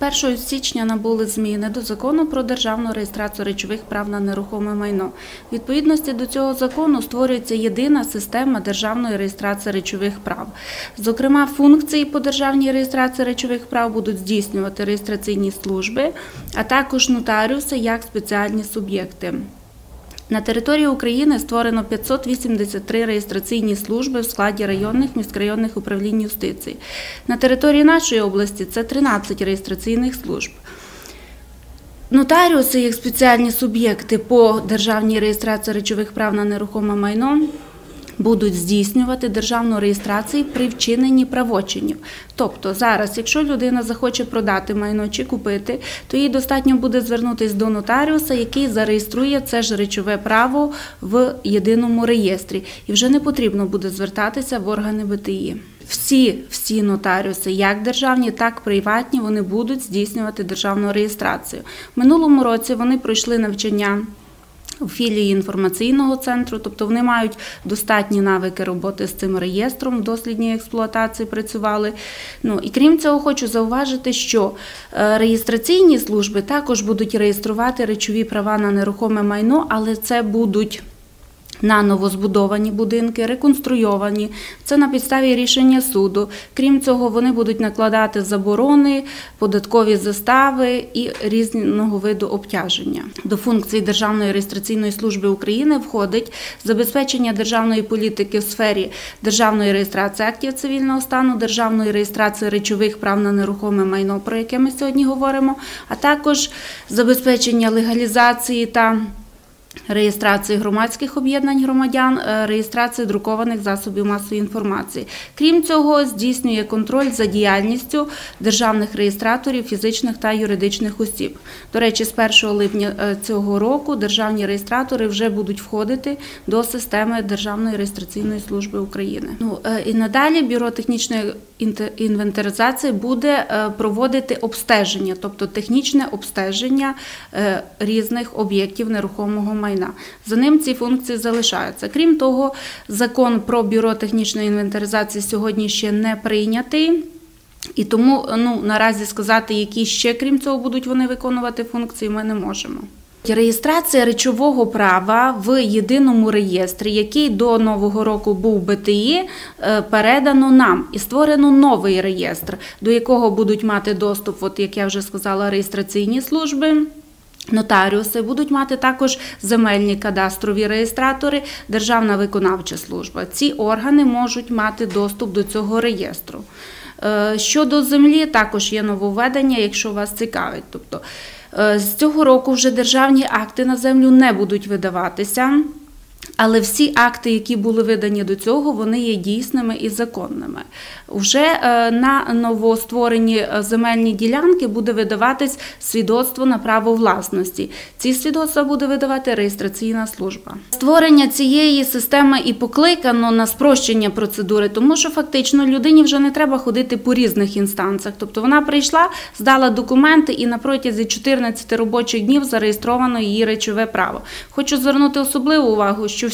З 1 січня набули зміни до закону про державну реєстрацію речових прав на нерухоме майно. Відповідності до цього закону створюється єдина система державної реєстрації речових прав. Зокрема, функції по державній реєстрації речових прав будуть здійснювати реєстраційні служби, а також нотаріуси як спеціальні суб'єкти. На території України створено 583 реєстраційні служби в складі районних міськрайонних управлінь юстиції. На території нашої області це 13 реєстраційних служб. Нотаріуси, як спеціальні суб'єкти по державній реєстрації речових прав на нерухоме майно, будуть здійснювати державну реєстрацію при вчиненні правочинів. Тобто зараз, якщо людина захоче продати майно чи купити, то їй достатньо буде звернутися до нотаріуса, який зареєструє це ж речове право в єдиному реєстрі, і вже не потрібно буде звертатися в органи БТІ. Всі всі нотаріуси, як державні, так і приватні, вони будуть здійснювати державну реєстрацію. В минулому році вони пройшли навчання. Філії інформаційного центру, тобто вони мають достатні навики роботи з цим реєстром, в дослідній експлуатації працювали. Ну і крім цього, хочу зауважити, що е, реєстраційні служби також будуть реєструвати речові права на нерухоме майно, але це будуть. На новозбудовані будинки, реконструйовані, це на підставі рішення суду. Крім цього, вони будуть накладати заборони, податкові застави і різного виду обтяження. До функції Державної реєстраційної служби України входить забезпечення державної політики в сфері державної реєстрації актів цивільного стану, державної реєстрації речових прав на нерухоме майно, про яке ми сьогодні говоримо, а також забезпечення легалізації та Реєстрації громадських об'єднань громадян, е, реєстрації друкованих засобів масової інформації. Крім цього, здійснює контроль за діяльністю державних реєстраторів фізичних та юридичних осіб. До речі, з 1 липня е, цього року державні реєстратори вже будуть входити до системи Державної реєстраційної служби України. Ну е, і надалі бюро технічної інвентаризації буде проводити обстеження, тобто технічне обстеження різних об'єктів нерухомого майна майна. За ним ці функції залишаються. Крім того, закон про бюро технічної інвентаризації сьогодні ще не прийнятий. І тому ну, наразі сказати, які ще, крім цього, будуть вони виконувати функції, ми не можемо. Реєстрація речового права в єдиному реєстрі, який до нового року був БТІ, е, передано нам і створено новий реєстр, до якого будуть мати доступ, от як я вже сказала, реєстраційні служби. Нотаріуси будуть мати також земельні кадастрові реєстратори, Державна виконавча служба. Ці органи можуть мати доступ до цього реєстру. Е, щодо землі, також є нововведення, якщо вас цікавить. Тобто е, з цього року вже державні акти на землю не будуть видаватися. Але всі акти, які були видані до цього, вони є дійсними і законними. Уже е, на новостворені е, земельні ділянки буде видаватись свідоцтво на право власності. Ці свідоцтва буде видавати реєстраційна служба. Створення цієї системи і покликано на спрощення процедури, тому що фактично людині вже не треба ходити по різних інстанціях. Тобто вона прийшла, здала документи і на протязі 14 робочих днів зареєстровано її речове право. Хочу звернути особливу увагу що.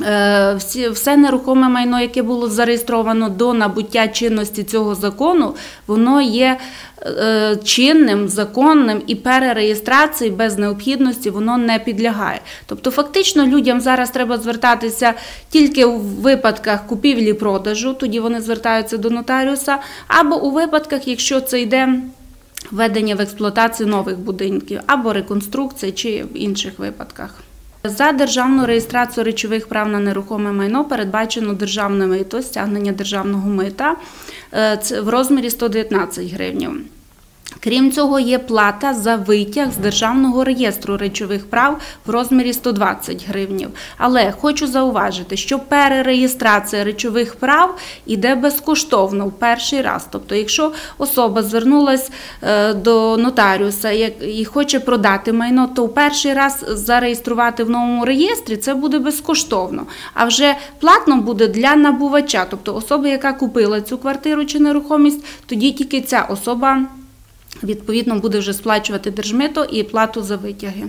Е, всі, все нерухоме майно, яке було зареєстровано до набуття чинності цього закону, воно є е, чинним, законним і перереєстрації без необхідності воно не підлягає. Тобто, фактично, людям зараз треба звертатися тільки у випадках купівлі-продажу, тоді вони звертаються до нотаріуса, або у випадках, якщо це йде введення в експлуатацію нових будинків, або реконструкція, чи в інших випадках. За державну реєстрацію речових прав на нерухоме майно передбачено державне мито, стягнення державного мита е, в розмірі 119 гривень. Крім цього, є плата за витяг з державного реєстру речових прав в розмірі 120 гривнів. Але хочу зауважити, що перереєстрація речових прав іде безкоштовно в перший раз. Тобто, якщо особа звернулася е, до нотаріуса і хоче продати майно, то в перший раз зареєструвати в новому реєстрі це буде безкоштовно. А вже платно буде для набувача, тобто особа, яка купила цю квартиру чи нерухомість, тоді тільки ця особа відповідно буде вже сплачувати держмито і плату за витяги.